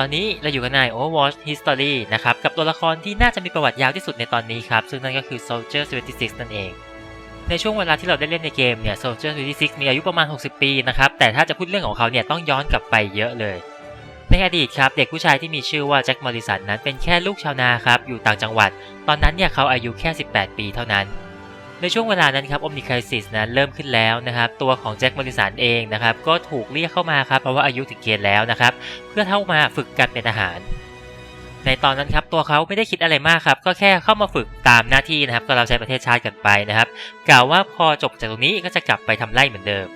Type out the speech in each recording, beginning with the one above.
ตอนนี้เราอยู่กันใน Overwatch History นะครับ กับตัวละครที่น่าจะมีประวัติยาวที่สุดในตอนนี้ครับ ซึ่งนั่นก็คือ Soldier 76 นั่นเอง ในช่วงเวลาที่เราได้เล่นในเกมเนี่ย Soldier 76 มีอายุประมาณ 60 ปีนะครับ แต่ถ้าจะพูดเรื่องของเขาเนี่ยต้องย้อนกลับไปเยอะเลย ในอดีตครับ เด็กผู้ชายที่มีชื่อว่าแจ็ค มอริสันนั้นเป็นแค่ลูกชาวนาครับ อยู่ต่างจังหวัด ตอนนั้นเนี่ยเขาอายุแค่ 18 ปีเท่านั้น ในช่วงเวลานั้นครับ Omni Crisis นั้นเริ่มขึ้นแล้วนะครับตัวของแจ็คมอริสันเองนะครับก็ถูกเรียกเข้ามาครับเพราะว่าอายุถึงเกณฑ์แล้วนะครับเพื่อเข้ามาฝึกการเป็นทหาร ในตอนนั้นครับตัวเขาไม่ได้คิดอะไรมากครับก็แค่เข้ามาฝึกตามหน้าที่นะครับก็เราใช้ประเทศชาติกันไปนะครับกล่าวว่าพอจบจากตรงนี้ก็จะกลับไปทำไร่เหมือนเดิม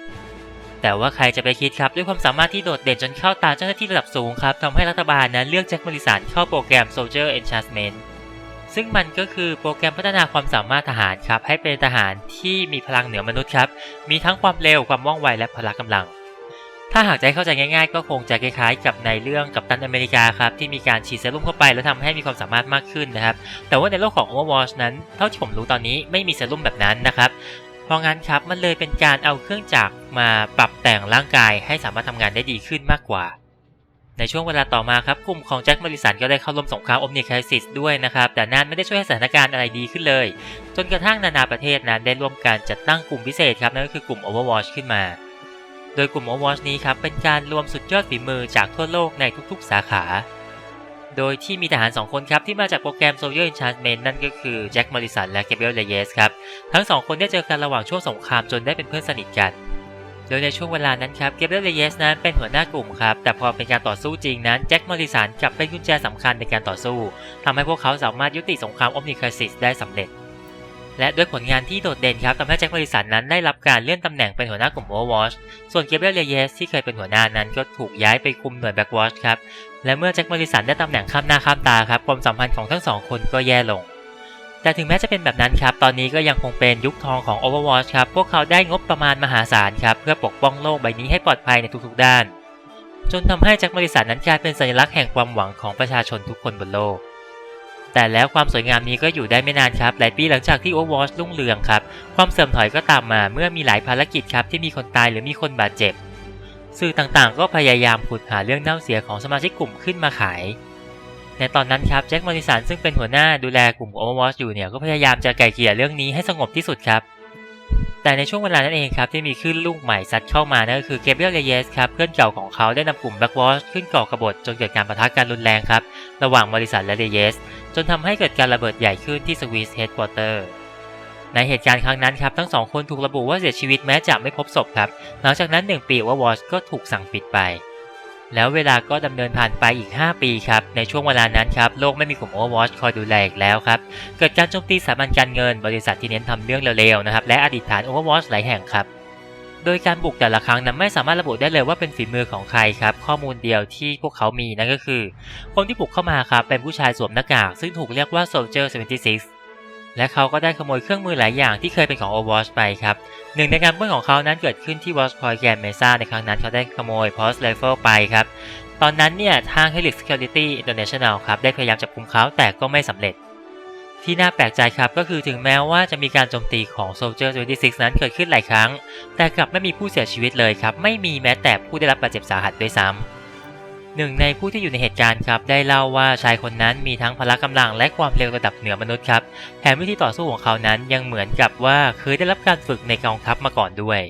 แต่ว่าใครจะไปคิดครับ ด้วยความสามารถที่โดดเด่นจนเข้าตาเจ้าหน้าที่ระดับสูงครับทำให้รัฐบาลนั้นเลือกแจ็คมอริสันเข้าโปรแกรม Soldier Enchantment ซึ่งมันก็คือโปรแกรมพัฒนาความสามารถทหารครับ ให้เป็นทหารที่มีพลังเหนือมนุษย์ครับ มีทั้งความเร็วความว่องไวและพละกำลัง ถ้าหากให้เข้าใจง่ายๆ ก็คงจะคล้ายๆ กับในเรื่องกัปตันอเมริกาครับ ที่มีการฉีดเซรุ่มเข้าไปแล้วทำให้มีความสามารถมากขึ้นนะครับ แต่ว่าในโลกของ Overwatch นั้น เท่าที่ผมรู้ตอนนี้ไม่มีเซรุ่มแบบนั้นนะครับ เพราะงั้นครับมันเลยเป็นการเอาเครื่องจักรมาปรับแต่งร่างกายให้สามารถทำงานได้ดีขึ้นมากกว่า ในช่วงเวลาต่อมาครับกลุ่มของแจ็คมาริสันก็ได้เข้าร่วมสงครามอมนิคริสิสด้วยนะครับ แต่นั่นไม่ได้ช่วยให้สถานการณ์อะไรดีขึ้นเลย จนกระทั่งนานาประเทศนั้นได้ร่วมกันจัดตั้งกลุ่มพิเศษครับนั่นก็คือกลุ่ม Overwatch ขึ้นมา โดยกลุ่ม Overwatch นี้ครับเป็นการรวมสุดยอดฝีมือจากทั่วโลกในทุกๆ สาขา โดยที่มีทหาร 2 คนครับที่มาจากโปรแกรม Soldier Enchantment นั่นก็คือแจ็คมาริสันและเกเบรียลเลเยสครับทั้งสองคนได้เจอกันระหว่างช่วงสงครามจนได้เป็นเพื่อนสนิทกัน ดยในช่วงเวลานั้นครับเกเบรียลเลเยสนั้นเป็นหัวหน้ากลุ่มครับ แต่พอเป็นการต่อสู้จริงนั้นแจ็คมาริสันกลับเป็นกุญแจสำคัญในการต่อสู้ทำให้พวกเขาสามารถยุติสงครามออมนิคริสิสได้สำเร็จ และด้วยผลงานที่โดดเด่นครับทำให้แจ็คมาริสันนั้นได้รับการเลื่อนตำแหน่งเป็นหัวหน้ากลุ่ม Overwatch ส่วนเกเบรียลเลเยสที่เคยเป็นหัวหน้านั้นก็ถูกย้ายไปคุมหน่วย Backwatch ครับและเมื่อแจ็คมาริสันได้ตำแหน่งข้ามหน้าข้ามตาครับความสัมพันธ์ของทั้งสองคนก็แย่ลง แต่ถึงแม้จะเป็นแบบนั้นครับ ตอนนี้ก็ยังคงเป็นยุคทองของ Overwatch ครับ พวกเขาได้งบประมาณมหาศาลครับ เพื่อปกป้องโลกใบนี้ให้ปลอดภัยในทุกๆด้าน จนทำให้จ็คมาริสันนั้นกลายเป็นสัญลักษณ์แห่งความหวังของประชาชนทุกคนบนโลก แต่แล้วความสวยงามนี้ก็อยู่ได้ไม่นานครับหลายปีหลังจากที่ Overwatch รุ่งเรืองครับ ความเสื่อมถอยก็ตามมาเมื่อมีหลายภารกิจครับที่มีคนตายหรือมีคนบาดเจ็บ สื่อต่างๆ ก็พยายามขุดหาเรื่องเน่าเสียของสมาชิกกลุ่มขึ้นมาขาย ในตอนนั้นครับแจ็คมอริสันซึ่งเป็นหัวหน้าดูแลกลุ่ม Overwatch อยู่เนี่ยก็พยายามจะไกลเกลี่ยเรื่องนี้ให้สงบที่สุดครับแต่ในช่วงเวลานั้นเองครับที่มีคลื่นลูกใหม่ซัดเข้ามานั่นก็คือเกเบรียลเลเยสครับเพื่อนเก่าของเขาได้นำกลุ่ม Backwatch ขึ้นก่อกบฏจนเกิดการประทะกันรุนแรงครับ ระหว่างมอริสันและเลเยส จนทำให้เกิดการระเบิดใหญ่ขึ้นที่สวีสเฮด q อเตอร์ในเหตุการณ์ครั้งนั้นครับทั้งสองคนถูกระบุว่าเสียชีวิตแม้จะไม่พบศพครับ หลังจากนั้น 1 ปีว่าวอชก็ถูกสั่งปิดไป แล้วเวลาก็ดำเนินผ่านไปอีก 5 ปีครับ ในช่วงเวลานั้นครับ โลกไม่มีกลุ่ม Overwatch คอยดูแลอีกแล้วครับ เกิดการโจมตีสถาบันการเงิน บริษัทที่เน้นทำเรื่องเร็วๆนะครับ และอดีตฐาน Overwatch หลายแห่งครับ โดยการบุกแต่ละครั้งนั้นไม่สามารถระบุได้เลยว่าเป็นฝีมือของใครครับ ข้อมูลเดียวที่พวกเขามีนั่นก็คือ คนที่บุกเข้ามาครับเป็นผู้ชายสวมหน้ากาก ซึ่งถูกเรียกว่า Soldier 76 และเขาก็ได้ขโมยเครื่องมือหลายอย่างที่เคยเป็นของ Overwatch ไปครับหนึ่งในการปล้นของเขานั้นเกิดขึ้นที่ Watch Point Grand Mesa ในครั้งนั้นเขาได้ขโมย Post Rifle ไปครับ ตอนนั้นเนี่ยทาง Helix Security International ครับได้พยายามจับกุมเขาแต่ก็ไม่สำเร็จ ที่น่าแปลกใจครับก็คือถึงแม้ว่าจะมีการโจมตีของ Soldier 76นั้นเกิดขึ้นหลายครั้ง แต่กลับไม่มีผู้เสียชีวิตเลยครับไม่มีแม้แต่ผู้ได้รับบาดเจ็บสาหัสด้วยซ้ำ หนึ่งในผู้ที่อยู่ในเหตุการณ์ครับได้เล่าว่าชายคนนั้นมีทั้งพละกำลังและความเร็วระดับเหนือมนุษย์ครับแถมวิธีต่อสู้ของเขานั้นยังเหมือนกับว่าเคยได้รับการฝึกในกองทัพมาก่อนด้วย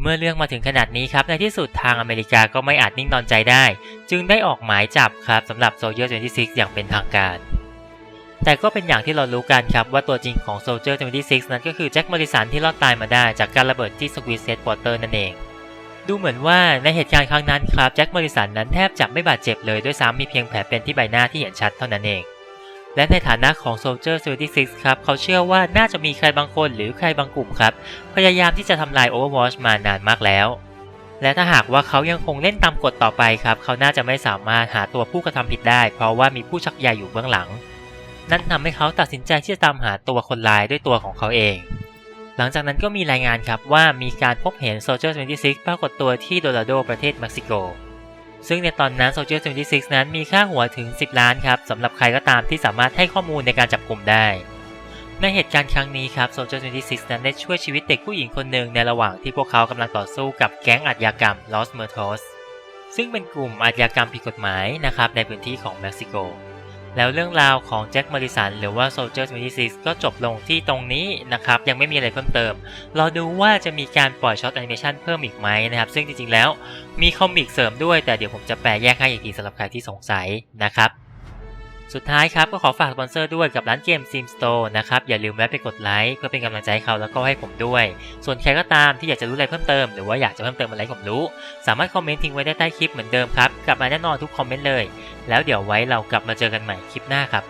เมื่อเรื่องมาถึงขนาดนี้ครับในที่สุดทางอเมริกาก็ไม่อาจนิ่งนอนใจได้ จึงได้ออกหมายจับครับสำหรับ Soldier 76อย่างเป็นทางการ แต่ก็เป็นอย่างที่เรารู้กันครับว่าตัวจริงของ Soldier 76นั้นก็คือแจ็คมอริสันที่รอดตายมาได้จากการระเบิดที่ Squeeze Headquarter นั่นเอง ดูเหมือนว่าในเหตุการณ์ครั้งนั้นครับแจ็คมอริสันนั้นแทบจะไม่บาดเจ็บเลยด้วยซ้ำมีเพียงแผลเป็นที่ใบหน้าที่เห็นชัดเท่านั้นเอง และในฐานะของ Soldier 76ครับเขาเชื่อว่าน่าจะมีใครบางคนหรือใครบางกลุ่มครับ พยายามที่จะทำลาย Overwatch มานานมากแล้ว และถ้าหากว่าเขายังคงเล่นตามกฎต่อไปครับ เขาน่าจะไม่สามารถหาตัวผู้กระทำผิดได้ เพราะว่ามีผู้ชักใยอยู่เบื้องหลัง นั่นทำให้เขาตัดสินใจที่จะตามหาตัวคนร้ายด้วยตัวของเขาเอง หลังจากนั้นก็มีรายงานครับว่ามีการพบเห็น Soldier 76ปรากฏตัวที่โดราโดประเทศเม็กซิโก ซึ่งในตอนนั้น Soldier 76นั้นมีค่าหัวถึง 10 ล้านครับสำหรับใครก็ตามที่สามารถให้ข้อมูลในการจับกลุ่มได้ ในเหตุการณ์ครั้งนี้ครับ Soldier 26 นั้นได้ช่วยชีวิตเด็กผู้หญิงคนหนึ่งในระหว่างที่พวกเขากำลังต่อสู้กับแก๊งอาชญากรรม Los Muertos ซึ่งเป็นกลุ่มอาชญากรรมผิดกฎหมายนะครับในพื้นที่ของเม็กซิโก แล้วเรื่องราวของแจ็คมาริสันหรือว่า Soldier 26 ก็จบลงที่ตรงนี้นะครับ ยังไม่มีอะไรเพิ่มเติม รอดูว่าจะมีการปล่อยช็อตแอนิเมชันเพิ่มอีกไหมนะครับ ซึ่งจริงๆแล้วมีคอมิกเสริมด้วย แต่เดี๋ยวผมจะแปลแยกให้อีกทีสำหรับใครที่สงสัยนะครับ สุดท้ายครับก็ขอฝากสปอนเซอร์ด้วยกับร้านเกม Sim Store นะครับ อย่าลืมแวะไปกดไลค์เพื่อเป็นกำลังใจให้เขาแล้วก็ให้ผมด้วย ส่วนใครก็ตามที่อยากจะรู้อะไรเพิ่มเติม หรือว่าอยากจะเพิ่มเติมอะไรผมรู้ สามารถคอมเมนต์ทิ้งไว้ได้ใต้คลิปเหมือนเดิมครับกลับมาแน่นอนทุกคอมเมนต์เลย แล้วเดี๋ยวไว้เรากลับมาเจอกันใหม่คลิปหน้าครับ